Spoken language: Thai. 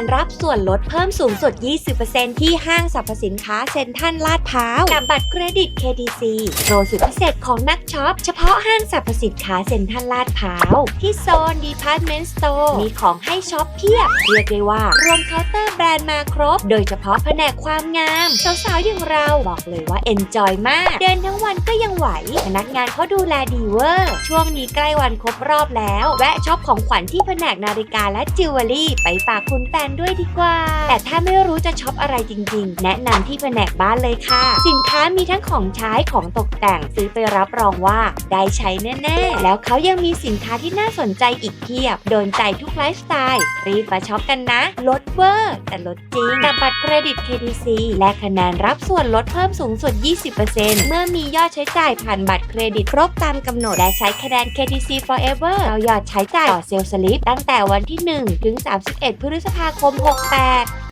นรับส่วนลดเพิ่มสูงสุด 20%ที่ห้างสรรพสินค้าเซ็นทรัลลาดพร้าวกับบัตรเครดิต KTC โปรสุดพิเศษของนักช็อป เฉพาะห้างสรรพสินค้าเซ็นทรัลลาดพร้าว ที่โซน Department Store มีของให้ช็อปเพียบ เรียกได้ว่ารวมเคาน์เตอร์แบรนด์มาครบ โดยเฉพาะแผนกความงาม สาวๆอย่างเราบอกเลยว่า enjoy มาก เดินทั้งวันก็ยังไหว พนักงานเขาดูแลดีเวอร์ ช่วงนี้ใกล้วันครบรอบแล้ว แวะช็อปของขวัญที่แผนกนาฬิกาและจิวเวลรี่ไปฝากคุณแฟนด้วยดีกว่า แต่ถ้าไม่รู้จะช็อปอะไรจริง ๆ แนะนำที่แผนกบ้านเลยค่ะ สินค้ามีทั้งของใช้ของตกแต่งซื้อไปรับรองว่าได้ใช้แน่ๆ แล้วเขายังมีสินค้าที่น่าสนใจอีกเพียบ โดนใจทุกไลฟ์สไตล์ รีบมาช็อปกันนะ ลดเวอร์ แต่ลดจริงกับบัตรเครดิต KTC และคะแนนรับส่วนลดเพิ่มสูงสุด 20%เมื่อมียอดใช้จ่ายผ่านบัตรเครดิตครบตามกำหนดและใช้คะแนน KTC Forever เอายอดใช้จ่ายต่อเซลล์สลิปตั้งแต่วันที่ 1 ถึง 31 พฤษภาคม 68